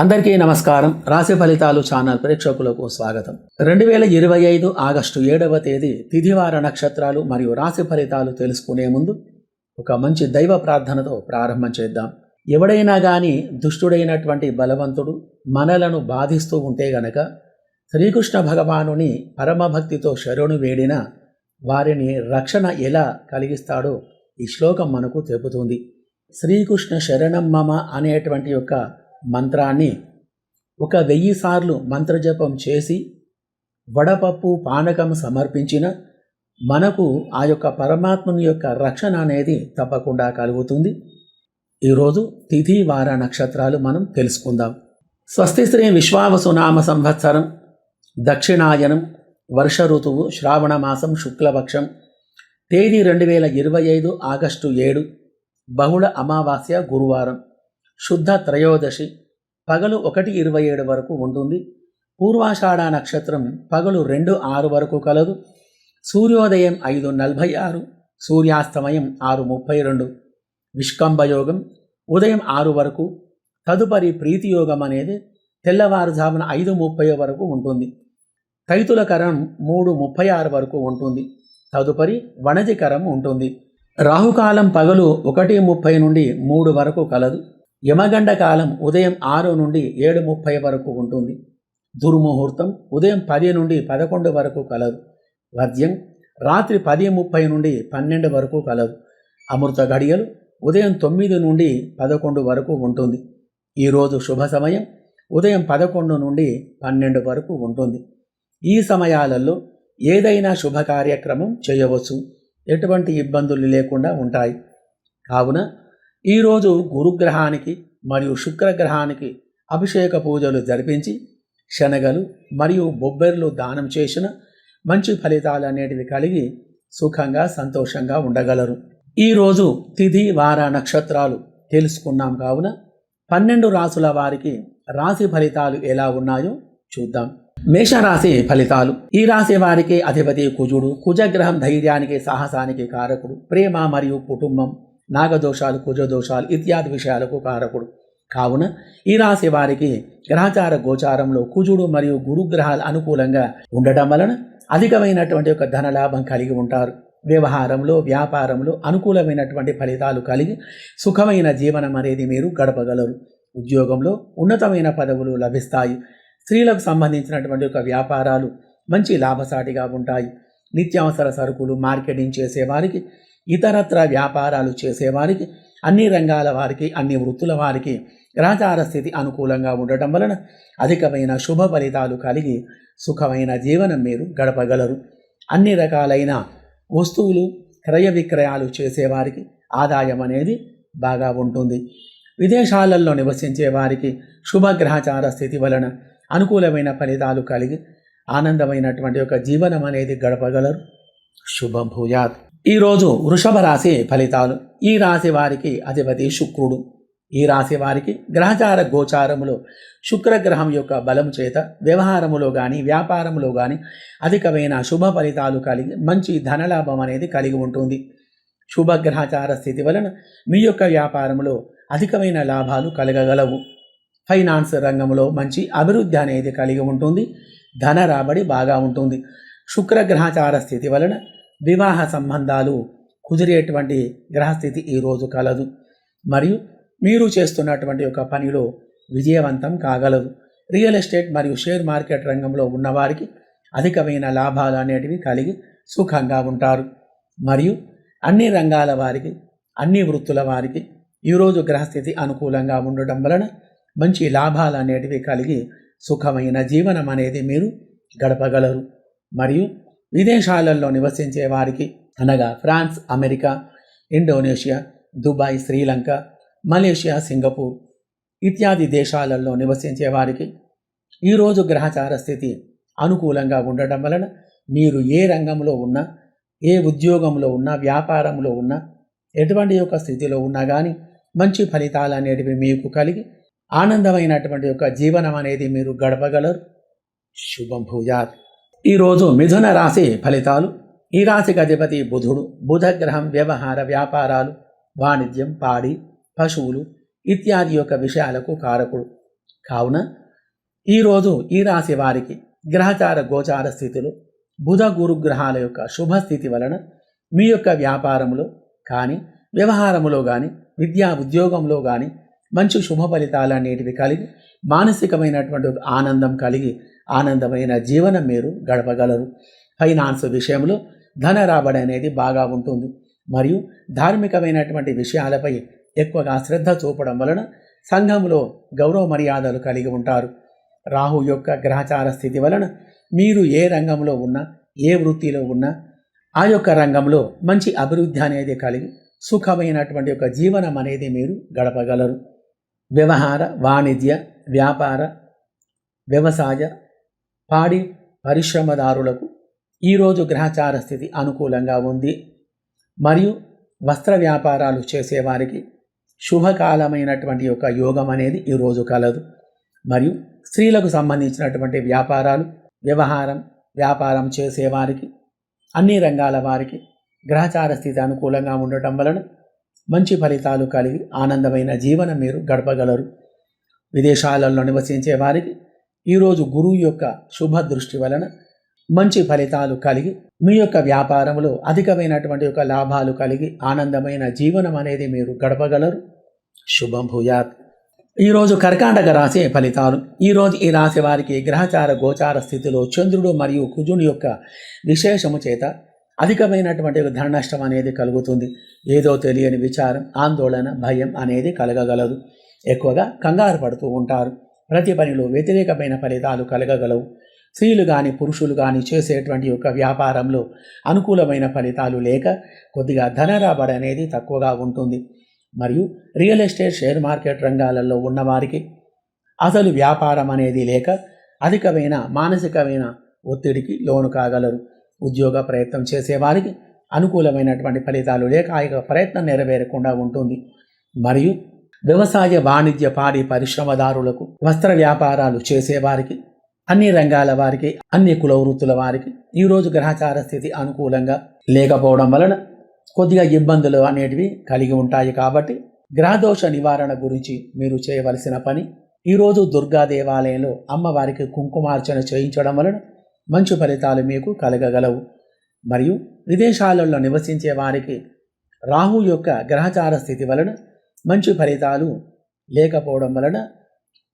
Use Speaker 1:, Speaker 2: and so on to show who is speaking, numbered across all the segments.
Speaker 1: అందరికీ నమస్కారం. రాశి ఫలితాలు ఛానల్ ప్రేక్షకులకు స్వాగతం. రెండు వేల ఇరవై ఐదు ఆగస్టు ఏడవ తేదీ తిథివార నక్షత్రాలు మరియు రాశి ఫలితాలు తెలుసుకునే ముందు ఒక మంచి దైవ ప్రార్థనతో ప్రారంభం చేద్దాం. ఎవడైనా కానీ దుష్టుడైనటువంటి బలవంతుడు మనలను బాధిస్తూ ఉంటే గనక శ్రీకృష్ణ భగవానుని పరమభక్తితో శరణు వేడిన వారిని రక్షణ ఎలా కలిగిస్తాడో ఈ శ్లోకం మనకు చెబుతుంది శ్రీకృష్ణ శరణం మమ అనేటువంటి యొక్క మంత్రాన్ని ఒక వెయ్యి సార్లు మంత్రజపం చేసి వడపప్పు పానకం సమర్పించిన మనకు ఆ యొక్క పరమాత్మని యొక్క రక్షణ అనేది తప్పకుండా కలుగుతుంది. ఈరోజు తిథి వార నక్షత్రాలు మనం తెలుసుకుందాం. స్వస్తి శ్రీ విశ్వావసునామ సంవత్సరం దక్షిణాయనం వర్ష ఋతువు శ్రావణ మాసం శుక్లపక్షం తేదీ రెండు వేల ఇరవై ఐదు ఆగస్టు ఏడు బహుళ అమావాస్య గురువారం. శుద్ధ త్రయోదశి పగలు ఒకటి ఇరవై ఏడు వరకు ఉంటుంది. పూర్వాషాఢ నక్షత్రం పగలు రెండు ఆరు వరకు కలదు. సూర్యోదయం ఐదు నలభై ఆరు సూర్యాస్తమయం ఆరు ముప్పై రెండు. విష్కంభయోగం ఉదయం ఆరు వరకు. తదుపరి ప్రీతియోగం అనేది తెల్లవారుజామున ఐదు ముప్పై వరకు ఉంటుంది. తైతులకరం మూడు ముప్పై ఆరు వరకు ఉంటుంది. తదుపరి వణజికరం ఉంటుంది. రాహుకాలం పగలు ఒకటి ముప్పై నుండి మూడు వరకు కలదు. యమగండ కాలం ఉదయం ఆరు నుండి ఏడు ముప్పై వరకు ఉంటుంది. దుర్ముహూర్తం ఉదయం పది నుండి పదకొండు వరకు కలదు. వద్యం రాత్రి పది ముప్పై నుండి పన్నెండు వరకు కలదు. అమృత గడియలు ఉదయం తొమ్మిది నుండి పదకొండు వరకు ఉంటుంది. ఈరోజు శుభ సమయం ఉదయం పదకొండు నుండి పన్నెండు వరకు ఉంటుంది. ఈ సమయాలలో ఏదైనా శుభ కార్యక్రమం చేయవచ్చు. ఎటువంటి ఇబ్బందులు లేకుండా ఉంటాయి. కావున ఈరోజు గురుగ్రహానికి మరియు శుక్రగ్రహానికి అభిషేక పూజలు జరిపించి శనగలు మరియు బొబ్బెర్లు దానం చేసిన మంచి ఫలితాలు అనేటివి కలిగి సుఖంగా సంతోషంగా ఉండగలరు. ఈరోజు తిథి వార నక్షత్రాలు తెలుసుకున్నాం కావున పన్నెండు రాసుల వారికి రాశి ఫలితాలు ఎలా ఉన్నాయో చూద్దాం. మేషరాశి ఫలితాలు. ఈ రాశి వారికి అధిపతి కుజుడు. కుజగ్రహం ధైర్యానికి సాహసానికి కారకుడు. ప్రేమ మరియు కుటుంబం. నాగదోషాలు కుజదోషాలు ఇత్యాది విషయాలకు కారకుడు. కావున ఈ రాశి వారికి గ్రహచార గోచారంలో కుజుడు మరియు గురుగ్రహాలు అనుకూలంగా ఉండటం వలన అధికమైనటువంటి ఒక ధనలాభం కలిగి ఉంటారు. వ్యవహారంలో వ్యాపారంలో అనుకూలమైనటువంటి ఫలితాలు కలిగి సుఖమైన జీవనం అనేది మీరు గడపగలరు. ఉద్యోగంలో ఉన్నతమైన పదవులు లభిస్తాయి. స్త్రీలకు సంబంధించినటువంటి ఒక వ్యాపారాలు మంచి లాభసాటిగా ఉంటాయి. నిత్యావసర సరుకులు మార్కెటింగ్ చేసేవారికి ఇతరత్ర వ్యాపారాలు చేసేవారికి అన్ని రంగాల వారికి అన్ని వృత్తుల వారికి గ్రహచార స్థితి అనుకూలంగా ఉండటం వలన అధికమైన శుభ ఫలితాలు కలిగి సుఖమైన జీవనం మీరు గడపగలరు. అన్ని రకాలైన వస్తువులు క్రయ విక్రయాలు చేసేవారికి ఆదాయం అనేది బాగా ఉంటుంది. విదేశాలలో నివసించే వారికి శుభగ్రహచార స్థితి వలన అనుకూలమైన ఫలితాలు కలిగి ఆనందమైనటువంటి ఒక జీవనం అనేది గడపగలరు. శుభం భూయాత్. ఈరోజు వృషభ రాశి ఫలితాలు. ఈ రాశి వారికి అధిపతి శుక్రుడు. ఈ రాశి వారికి గ్రహచార గోచారములో శుక్రగ్రహం యొక్క బలం చేత వ్యవహారములో కానీ వ్యాపారములో కానీ అధికమైన శుభ ఫలితాలు కలిగి మంచి ధనలాభం అనేది కలిగి ఉంటుంది. శుభగ్రహచార స్థితి వలన మీ యొక్క వ్యాపారంలో అధికమైన లాభాలు కలగగలవు. ఫైనాన్స్ రంగంలో మంచి అభివృద్ధి అనేది కలిగి ఉంటుంది. ధన రాబడి బాగా ఉంటుంది. శుక్రగ్రహచార స్థితి వలన వివాహ సంబంధాలు కుదిరేటువంటి గ్రహస్థితి ఈరోజు కలదు. మరియు మీరు చేస్తున్నటువంటి ఒక పనిలో విజయవంతం కాగలదు రియల్ ఎస్టేట్ మరియు షేర్ మార్కెట్ రంగంలో ఉన్నవారికి అధికమైన లాభాలు అనేటివి కలిగి సుఖంగా ఉంటారు. మరియు అన్ని రంగాల వారికి అన్ని వృత్తుల వారికి ఈరోజు గ్రహస్థితి అనుకూలంగా ఉండటం వలన మంచి లాభాలు అనేటివి కలిగి సుఖమైన జీవనం అనేది మీరు గడపగలరు. మరియు విదేశాలలో నివసించే వారికి అనగా France America Indonesia Dubai Sri Lanka Malaysia Singapore ఇత్యాది దేశాలలో నివసించే వారికి ఈరోజు గ్రహచార స్థితి అనుకూలంగా ఉండటం వలన మీరు ఏ రంగంలో ఉన్నా ఏ ఉద్యోగంలో ఉన్నా వ్యాపారంలో ఉన్నా ఎటువంటి యొక్క స్థితిలో ఉన్నా కానీ మంచి ఫలితాలు అనేటివి మీకు కలిగి ఆనందమైనటువంటి యొక్క జీవనం అనేది మీరు గడపగలరు. శుభం భూజాత్ ఈరోజు మిథున రాశి ఫలితాలు ఈ రాశికి అధిపతి బుధుడు బుధగ్రహం వ్యవహార వ్యాపారాలు వాణిజ్యం పాడి పశువులు ఇత్యాది యొక్క విషయాలకు కారకుడు. కావున ఈరోజు ఈ రాశి వారికి గ్రహచార గోచార స్థితులు బుధ గురు గ్రహాల యొక్క శుభస్థితి వలన మీ యొక్క వ్యాపారంలో కానీ వ్యవహారములో కానీ విద్యా ఉద్యోగంలో కానీ మంచి శుభ ఫలితాలు అనేటివి కలిగి మానసికమైనటువంటి ఆనందం కలిగి ఆనందమైన జీవనం మీరు గడపగలరు. ఫైనాన్స్ విషయంలో ధన రాబడి అనేది బాగా ఉంటుంది. మరియు ధార్మికమైనటువంటి విషయాలపై ఎక్కువగా శ్రద్ధ చూపడం వలన సంఘంలో గౌరవ మర్యాదలు కలిగి ఉంటారు. రాహు యొక్క గ్రహచార స్థితి వలన మీరు ఏ రంగంలో ఉన్నా ఏ వృత్తిలో ఉన్నా ఆ యొక్క రంగంలో మంచి అభివృద్ధి అనేది కలిగి సుఖమైనటువంటి ఒక జీవనం అనేది మీరు గడపగలరు. వ్యవహార వాణిజ్య వ్యాపార వ్యవసాయ పాడి పరిశ్రమదారులకు ఈరోజు గ్రహచార స్థితి అనుకూలంగా ఉంది. మరియు వస్త్ర వ్యాపారాలు చేసేవారికి శుభకాలమైనటువంటి యొక్క యోగం అనేది ఈరోజు కలదు. మరియు స్త్రీలకు సంబంధించినటువంటి వ్యాపారాలు వ్యవహారం వ్యాపారం చేసేవారికి అన్ని రంగాల వారికి గ్రహచార స్థితి అనుకూలంగా ఉండటం వలన మంచి ఫలితాలు కలిగి ఆనందమైన జీవనం మీరు గడపగలరు. విదేశాలలో నివసించే వారికి ఈరోజు గురువు యొక్క శుభ దృష్టి వలన మంచి ఫలితాలు కలిగి మీ యొక్క వ్యాపారంలో అధికమైనటువంటి యొక్క లాభాలు కలిగి ఆనందమైన జీవనం అనేది మీరు గడపగలరు. శుభం భూయాత్. ఈరోజు కర్కాటక రాశి ఫలితాలు. ఈరోజు ఈ రాశి వారికి గ్రహచార గోచార స్థితిలో చంద్రుడు మరియు కుజుని యొక్క విశేషము చేత అధికమైనటువంటి ధన నష్టం అనేది కలుగుతుంది. ఏదో తెలియని విచారం ఆందోళన భయం అనేది కలగగలదు. ఎక్కువగా కంగారు పడుతూ ఉంటారు. ప్రతి పనిలో వ్యతిరేకమైన ఫలితాలు కలగగలవు. స్త్రీలు కానీ పురుషులు కానీ చేసేటువంటి యొక్క వ్యాపారంలో అనుకూలమైన ఫలితాలు లేక కొద్దిగా ధన రాబడి అనేది తక్కువగా ఉంటుంది. మరియు రియల్ ఎస్టేట్ షేర్ మార్కెట్ రంగాలలో ఉన్నవారికి అసలు వ్యాపారం అనేది లేక అధికమైన మానసికమైన ఒత్తిడికి లోను కాగలరు. ఉద్యోగ ప్రయత్నం చేసేవారికి అనుకూలమైనటువంటి ఫలితాలు లేక ఆ యొక్క ప్రయత్నం నెరవేరకుండా ఉంటుంది. మరియు వ్యవసాయ వాణిజ్య పాడి పరిశ్రమదారులకు వస్త్ర వ్యాపారాలు చేసేవారికి అన్ని రంగాల వారికి అన్ని కుల వృత్తుల వారికి ఈరోజు గ్రహచార స్థితి అనుకూలంగా లేకపోవడం వలన కొద్దిగా ఇబ్బందులు అనేటివి కలిగి ఉంటాయి కాబట్టి గ్రహదోష నివారణ గురించి మీరు చేయవలసిన పని ఈరోజు దుర్గా దేవాలయంలో అమ్మవారికి కుంకుమార్చన చేయించడం వలన మంచి ఫలితాలు మీకు కలగగలవు. మరియు విదేశాలలో నివసించే వారికి రాహు యొక్క గ్రహచార స్థితి వలన మంచి ఫలితాలు లేకపోవడం వలన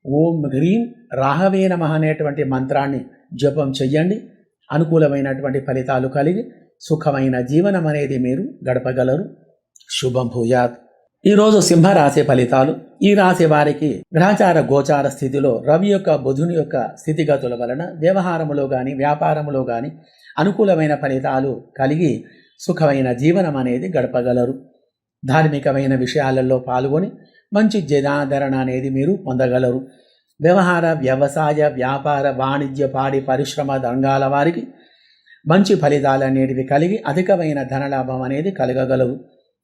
Speaker 1: ఓం హ్రీం రాహవే నమ అనేటువంటి మంత్రాన్ని జపం చెయ్యండి. అనుకూలమైనటువంటి ఫలితాలు కలిగి సుఖమైన జీవనం అనేది మీరు గడపగలరు. శుభం భూయాత్. ఈరోజు సింహరాశి ఫలితాలు. ఈ రాశి వారికి గ్రహచార గోచార స్థితిలో రవి యొక్క బుధుని యొక్క స్థితిగతుల వలన వ్యవహారములో కానీ వ్యాపారములో కానీ అనుకూలమైన ఫలితాలు కలిగి సుఖమైన జీవనం అనేది గడపగలరు. ధార్మికమైన విషయాలలో పాల్గొని మంచి జనాదరణ అనేది మీరు పొందగలరు. వ్యవహార వ్యవసాయ వ్యాపార వాణిజ్య పాడి పరిశ్రమ రంగాల వారికి మంచి ఫలితాలు అనేటివి కలిగి అధికమైన ధనలాభం అనేది కలగగలవు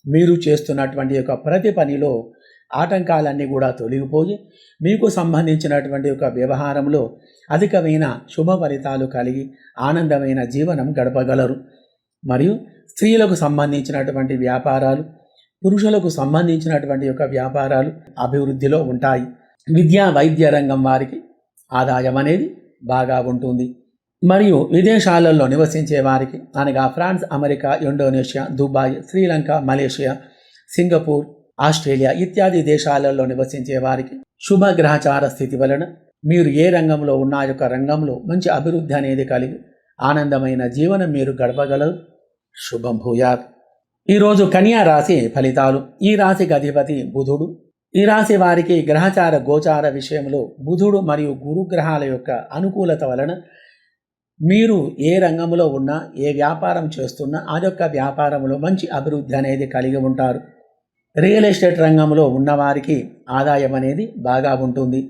Speaker 1: మీరు చేస్తున్నటువంటి యొక్క ప్రతి పనిలో ఆటంకాలన్నీ కూడా తొలగిపోయి మీకు సంబంధించినటువంటి ఒక వ్యవహారంలో అధికమైన శుభ ఫలితాలు కలిగి ఆనందమైన జీవనం గడపగలరు. మరియు స్త్రీలకు సంబంధించినటువంటి వ్యాపారాలు పురుషులకు సంబంధించినటువంటి యొక్క వ్యాపారాలు అభివృద్ధిలో ఉంటాయి. విద్యా వైద్య రంగం వారికి ఆదాయం అనేది బాగా ఉంటుంది. మరియు విదేశాలలో నివసించే వారికి అనగా France America Indonesia Dubai Sri Lanka Malaysia Singapore Australia ఇత్యాది దేశాలలో నివసించే వారికి శుభగ్రహచార స్థితి వలన మీరు ఏ రంగంలో ఉన్న యొక్క రంగంలో మంచి అభివృద్ధి అనేది కలిగి ఆనందమైన జీవనం మీరు గడపగలరు. శుభం భూయాత్. ఈరోజు కన్యా రాశి ఫలితాలు. ఈ రాశికి అధిపతి బుధుడు. ఈ రాశి వారికి గ్రహచార గోచార విషయంలో బుధుడు మరియు గురు గ్రహాల యొక్క అనుకూలత వలన మీరు ఏ రంగంలో ఉన్నా ఏ వ్యాపారం చేస్తున్నా ఆ యొక్క వ్యాపారంలో మంచి అభివృద్ధి అనేది కలిగి ఉంటారు. రియల్ ఎస్టేట్ రంగంలో ఉన్నవారికి ఆదాయం అనేది బాగా ఉంటుంది.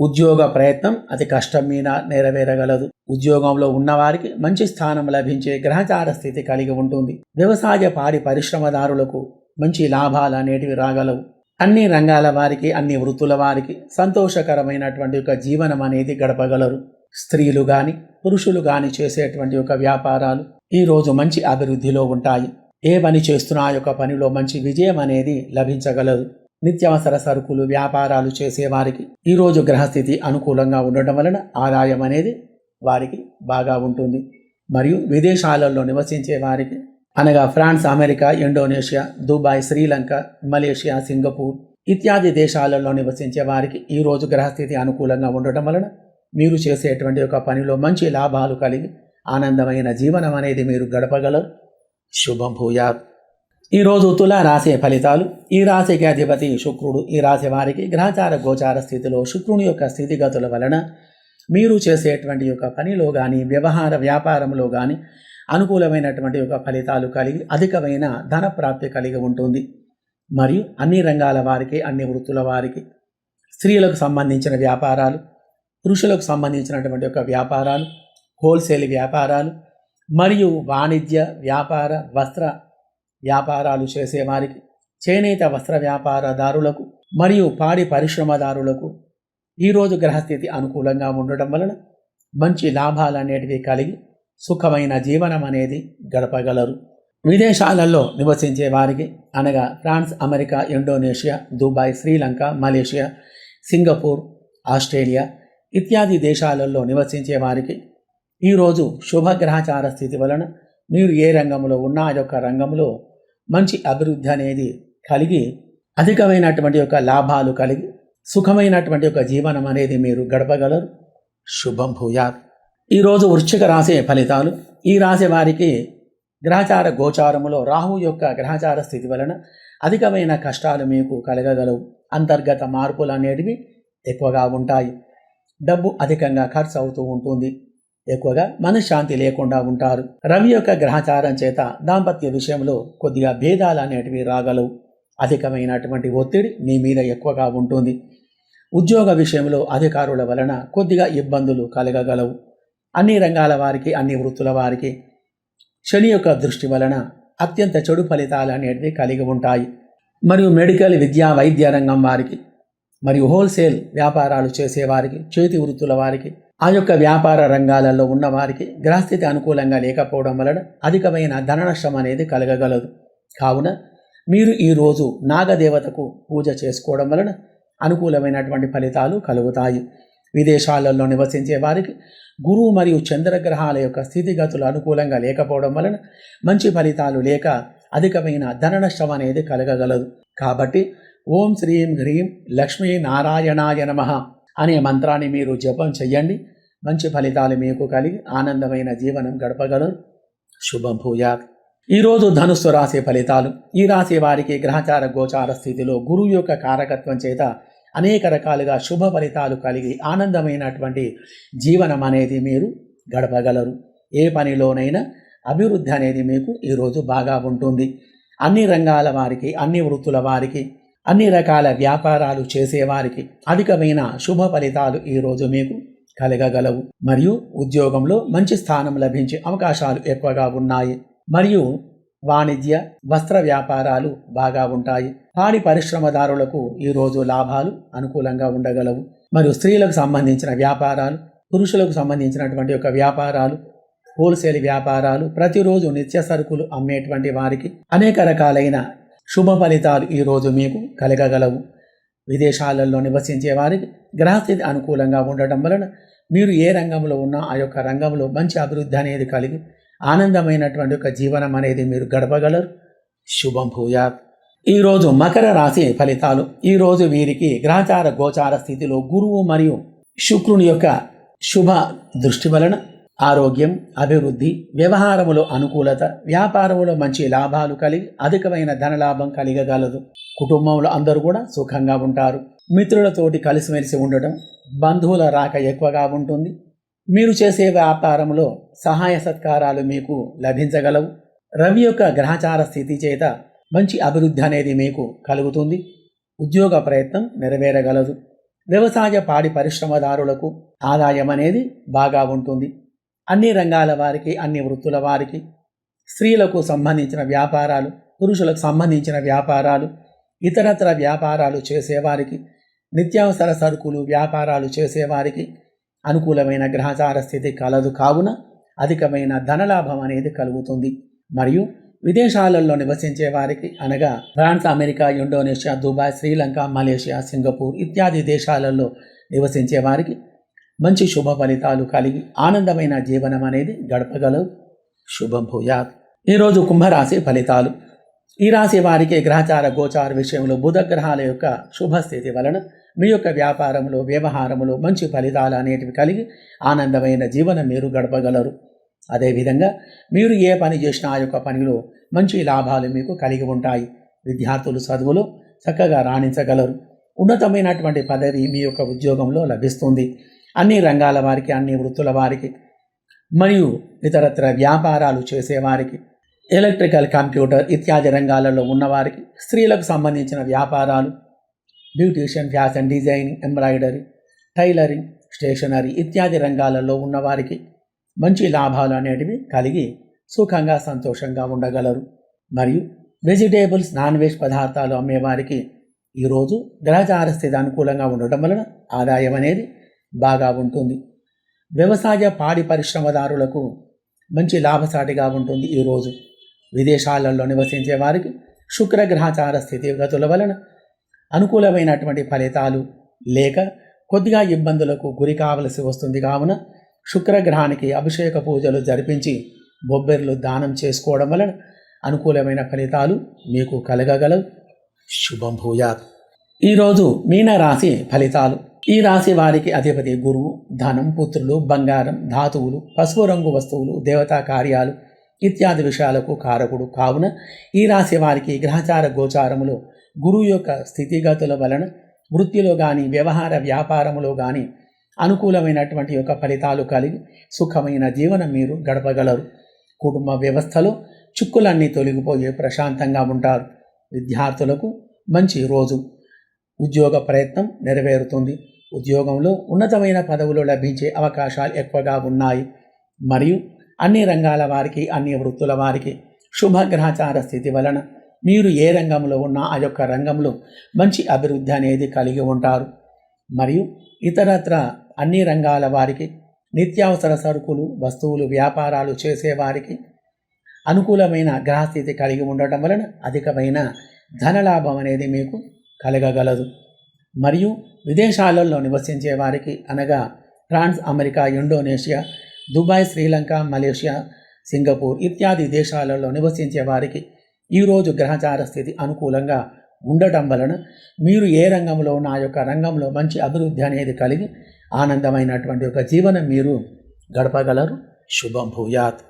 Speaker 1: ఉద్యోగ ప్రయత్నం అతి కష్టం మీద నెరవేరగలదు. ఉద్యోగంలో ఉన్నవారికి మంచి స్థానం లభించే గ్రహచార స్థితి కలిగి ఉంటుంది. వ్యవసాయ పాడి పరిశ్రమదారులకు మంచి లాభాలు అనేటివి రాగలవు. అన్ని రంగాల వారికి అన్ని వృత్తుల వారికి సంతోషకరమైనటువంటి ఒక జీవనం అనేది గడపగలరు. స్త్రీలు కానీ పురుషులు కానీ చేసేటువంటి ఒక వ్యాపారాలు ఈరోజు మంచి అభివృద్ధిలో ఉంటాయి. ఏ పని చేస్తున్నా ఆ యొక్క పనిలో మంచి విజయం అనేది లభించగలదు. నిత్యావసర సరుకులు వ్యాపారాలు చేసేవారికి ఈరోజు గ్రహస్థితి అనుకూలంగా ఉండటం వలన ఆదాయం అనేది వారికి బాగా ఉంటుంది. మరియు విదేశాలలో నివసించే వారికి అనగా France America Indonesia Dubai Sri Lanka Malaysia Singapore ఇత్యాది దేశాలలో నివసించే వారికి ఈరోజు గ్రహస్థితి అనుకూలంగా ఉండటం వలన మీరు చేసేటువంటి ఒక పనిలో మంచి లాభాలు కలిగి ఆనందమైన జీవనం అనేది మీరు గడపగలరు. శుభం భూయాత్. ఈరోజు తుల రాశి ఫలితాలు ఈ రాశికి అధిపతి శుక్రుడు ఈ రాశి వారికి గ్రహచార గోచార స్థితిలో శుక్రుని యొక్క స్థితిగతుల వలన మీరు చేసేటువంటి యొక్క పనిలో కానీ వ్యవహార వ్యాపారంలో కానీ అనుకూలమైనటువంటి యొక్క ఫలితాలు కలిగి అధికమైన ధన ప్రాప్తి కలిగి ఉంటుంది. మరియు అన్ని రంగాల వారికి అన్ని వృత్తుల వారికి స్త్రీలకు సంబంధించిన వ్యాపారాలు పురుషులకు సంబంధించినటువంటి యొక్క వ్యాపారాలు హోల్సేల్ వ్యాపారాలు మరియు వాణిజ్య వ్యాపార వస్త్ర వ్యాపారాలు చేసేవారికి చేనేత వస్త్ర వ్యాపారదారులకు మరియు పాడి పరిశ్రమదారులకు ఈరోజు గ్రహస్థితి అనుకూలంగా ఉండటం వలన మంచి లాభాలనేటివి కలిగి సుఖమైన జీవనం అనేది గడపగలరు. విదేశాలలో నివసించే వారికి అనగా France America Indonesia Dubai Sri Lanka Malaysia Singapore Australia ఇత్యాది దేశాలలో నివసించే వారికి ఈరోజు శుభగ్రహచార స్థితి వలన మీరు ఏ రంగంలో ఉన్న ఆ యొక్క రంగంలో మంచి అభివృద్ధి అనేది కలిగి అధికమైనటువంటి యొక్క లాభాలు కలిగి సుఖమైనటువంటి యొక్క జీవనం అనేది మీరు గడపగలరు. శుభం భూయాత్. ఈరోజు వృశ్చిక రాసే ఫలితాలు. ఈ రాశి వారికి గ్రహచార గోచారములో రాహు యొక్క గ్రహచార స్థితి వలన అధికమైన కష్టాలు మీకు కలగగలవు. అంతర్గత మార్పులు అనేటివి ఎక్కువగా ఉంటాయి. డబ్బు అధికంగా ఖర్చు అవుతూ ఉంటుంది. ఎక్కువగా మనశ్శాంతి లేకుండా ఉంటారు. రవి యొక్క గ్రహచారం చేత దాంపత్య విషయంలో కొద్దిగా భేదాలు అనేటివి రాగలవు. అధికమైనటువంటి ఒత్తిడి మీ మీద ఎక్కువగా ఉంటుంది. ఉద్యోగ విషయంలో అధికారుల వలన కొద్దిగా ఇబ్బందులు కలగగలవు. అన్ని రంగాల వారికి అన్ని వృత్తుల వారికి శని యొక్క దృష్టి వలన అత్యంత చెడు ఫలితాలు అనేటివి కలిగి ఉంటాయి. మరియు మెడికల్ విద్యా వైద్య రంగం వారికి మరియు హోల్సేల్ వ్యాపారాలు చేసేవారికి చేతి వృత్తుల వారికి ఆ యొక్క వ్యాపార రంగాలలో ఉన్న వారికి గ్రహస్థితి అనుకూలంగా లేకపోవడం వలన అధికమైన ధననష్టం అనేది కలగగలదు. కావున మీరు ఈరోజు నాగదేవతకు పూజ చేసుకోవడం వలన అనుకూలమైనటువంటి ఫలితాలు కలుగుతాయి. విదేశాలలో నివసించే వారికి గురువు మరియు చంద్రగ్రహాల యొక్క స్థితిగతులు అనుకూలంగా లేకపోవడం వలన మంచి ఫలితాలు లేక అధికమైన ధననష్టం అనేది కలగగలదు. కాబట్టి ఓం శ్రీం హ్రీం లక్ష్మీ నారాయణాయ నమ. అనే మంత్రాన్ని మీరు జపం చెయ్యండి. మంచి ఫలితాలు మీకు కలిగి ఆనందమైన జీవనం గడపగలరు. శుభం భూయాత్ ఈరోజు ధనుస్సు రాశి ఫలితాలు. ఈ రాశి వారికి గ్రహచార గోచార స్థితిలో గురువు యొక్క కారకత్వం చేత అనేక రకాలుగా శుభ ఫలితాలు కలిగి ఆనందమైనటువంటి జీవనం అనేది మీరు గడపగలరు. ఏ పనిలోనైనా అభివృద్ధి అనేది మీకు ఈరోజు బాగా ఉంటుంది. అన్ని రంగాల వారికి అన్ని వృత్తుల వారికి అన్ని రకాల వ్యాపారాలు చేసేవారికి అధికమైన శుభ ఫలితాలు ఈరోజు మీకు కలగగలవు. మరియు ఉద్యోగంలో మంచి స్థానం లభించే అవకాశాలు ఎక్కువగా ఉన్నాయి. మరియు వాణిజ్య వస్త్ర వ్యాపారాలు బాగా ఉంటాయి. పాడి పరిశ్రమదారులకు ఈరోజు లాభాలు అనుకూలంగా ఉండగలవు. మరియు స్త్రీలకు సంబంధించిన వ్యాపారాలు పురుషులకు సంబంధించినటువంటి యొక్క వ్యాపారాలు హోల్సేల్ వ్యాపారాలు ప్రతిరోజు నిత్య సరుకులు అమ్మేటువంటి వారికి అనేక రకాలైన శుభ ఫలితాలు ఈరోజు మీకు కలగగలవు. విదేశాలలో నివసించే వారికి గ్రహస్థితి అనుకూలంగా ఉండటం వలన మీరు ఏ రంగంలో ఉన్నా ఆ యొక్క రంగంలో మంచి అభివృద్ధి అనేది కలిగి ఆనందమైనటువంటి ఒక జీవనం అనేది మీరు గడపగలరు. శుభం భూయాత్. ఈరోజు మకర రాశి ఫలితాలు. ఈరోజు వీరికి గ్రహచార గోచార స్థితిలో గురువు మరియు శుక్రుని యొక్క శుభ దృష్టి వలన ఆరోగ్యం అభివృద్ధి వ్యవహారములో అనుకూలత వ్యాపారములో మంచి లాభాలు కలిగి అధికమైన ధనలాభం కలిగగలదు. కుటుంబంలో అందరూ కూడా సుఖంగా ఉంటారు. మిత్రులతోటి కలిసిమెలిసి ఉండటం బంధువుల రాక ఎక్కువగా ఉంటుంది. మీరు చేసే వ్యాపారంలో సహాయ సత్కారాలు మీకు లభించగలవు. రవి యొక్క గ్రహచార స్థితి చేత మంచి అభివృద్ధి అనేది మీకు కలుగుతుంది. ఉద్యోగ ప్రయత్నం నెరవేరగలదు. వ్యవసాయ పాడి పరిశ్రమదారులకు ఆదాయం అనేది బాగా ఉంటుంది. అన్ని రంగాల వారికి అన్ని వృత్తుల వారికి స్త్రీలకు సంబంధించిన వ్యాపారాలు పురుషులకు సంబంధించిన వ్యాపారాలు ఇతరత్ర వ్యాపారాలు చేసేవారికి నిత్యావసర సరుకులు వ్యాపారాలు చేసేవారికి అనుకూలమైన గ్రహచార స్థితి కలదు కావున అధికమైన ధనలాభం అనేది కలుగుతుంది. మరియు విదేశాలలో నివసించే వారికి అనగా France America Indonesia Dubai Sri Lanka Malaysia Singapore ఇత్యాది దేశాలలో నివసించే వారికి మంచి శుభ ఫలితాలు కలిగి ఆనందమైన జీవనం అనేది గడపగలవు. శుభం భూయాత్ ఈరోజు కుంభరాశి ఫలితాలు. ఈ రాశి వారికి గ్రహచార గోచార విషయంలో బుధ గ్రహాల యొక్క శుభస్థితి వలన మీ యొక్క వ్యాపారంలో వ్యవహారంలో మంచి ఫలితాలు అనేటివి కలిగి ఆనందమైన జీవనం మీరు గడపగలరు. అదేవిధంగా మీరు ఏ పని చేసినా ఆ యొక్క పనిలో మంచి లాభాలు మీకు కలిగి ఉంటాయి. విద్యార్థులు చదువులో చక్కగా రాణించగలరు. ఉన్నతమైనటువంటి పదవి మీ యొక్క ఉద్యోగంలో లభిస్తుంది. అన్ని రంగాల వారికి అన్ని వృత్తుల వారికి మరియు ఇతరత్ర వ్యాపారాలు చేసేవారికి ఎలక్ట్రికల్ కంప్యూటర్ ఇత్యాది రంగాలలో ఉన్నవారికి స్త్రీలకు సంబంధించిన వ్యాపారాలు beautician fashion designing embroidery tailoring stationery ఇత్యాది రంగాలలో ఉన్నవారికి మంచి లాభాలు అనేటివి కలిగి సుఖంగా సంతోషంగా ఉండగలరు. మరియు వెజిటేబుల్స్ నాన్ వెజ్ పదార్థాలు అమ్మేవారికి ఈరోజు గ్రహచార స్థితి అనుకూలంగా ఉండటం వలన ఆదాయం అనేది బాగా ఉంటుంది. వ్యవసాయ పాడి పరిశ్రమదారులకు మంచి లాభసాటిగా ఉంటుంది ఈరోజు విదేశాలలో నివసించే వారికి శుక్రగ్రహచార స్థితిగతుల వలన అనుకూలమైనటువంటి ఫలితాలు లేక కొద్దిగా ఇబ్బందులకు గురి కావలసి వస్తుంది. కావున శుక్రగ్రహానికి అభిషేక పూజలు జరిపించి బొబ్బెర్లు దానం చేసుకోవడం వలన అనుకూలమైన ఫలితాలు మీకు కలగగలవు. శుభం భూయాత్. ఈరోజు మీనరాశి ఫలితాలు. ఈ రాశి వారికి అధిపతి గురువు ధనం పుత్రులు బంగారం ధాతువులు పసుపు రంగు వస్తువులు దేవతా కార్యాలు ఇత్యాది విషయాలకు కారకుడు కావున ఈ రాశి వారికి గ్రహచార గోచారములో గురువు యొక్క స్థితిగతుల వలన వృత్తిలో కానీ వ్యవహార వ్యాపారములో కానీ అనుకూలమైనటువంటి యొక్క ఫలితాలు కలిగి సుఖమైన జీవనం మీరు గడపగలరు. కుటుంబ వ్యవస్థలో చిక్కులన్నీ తొలగిపోయి ప్రశాంతంగా ఉంటారు. విద్యార్థులకు మంచి రోజు. ఉద్యోగ ప్రయత్నం నెరవేరుతుంది. ఉద్యోగంలో ఉన్నతమైన పదవులు లభించే అవకాశాలు ఎక్కువగా ఉన్నాయి. మరియు అన్ని రంగాల వారికి అన్ని వృత్తుల వారికి శుభగ్రహచార స్థితి వలన మీరు ఏ రంగంలో ఉన్నా ఆ యొక్క రంగంలో మంచి అభివృద్ధి అనేది కలిగి ఉంటారు. మరియు ఇతరత్ర అన్ని రంగాల వారికి నిత్యావసర సరుకులు వస్తువులు వ్యాపారాలు చేసేవారికి అనుకూలమైన గ్రహస్థితి కలిగి ఉండటం వలన అధికమైన ధనలాభం అనేది మీకు కలగగలదు. మరియు విదేశాలలో నివసించే వారికి అనగా France America Indonesia Dubai Sri Lanka Malaysia Singapore ఇత్యాది దేశాలలో నివసించే వారికి ఈరోజు గ్రహచార స్థితి అనుకూలంగా ఉండటం వలన మీరు ఏ రంగంలో నా యొక్క రంగంలో మంచి అభివృద్ధి అనేది కలిగి ఆనందమైనటువంటి ఒక జీవనం మీరు గడపగలరు. శుభం భూయాత్.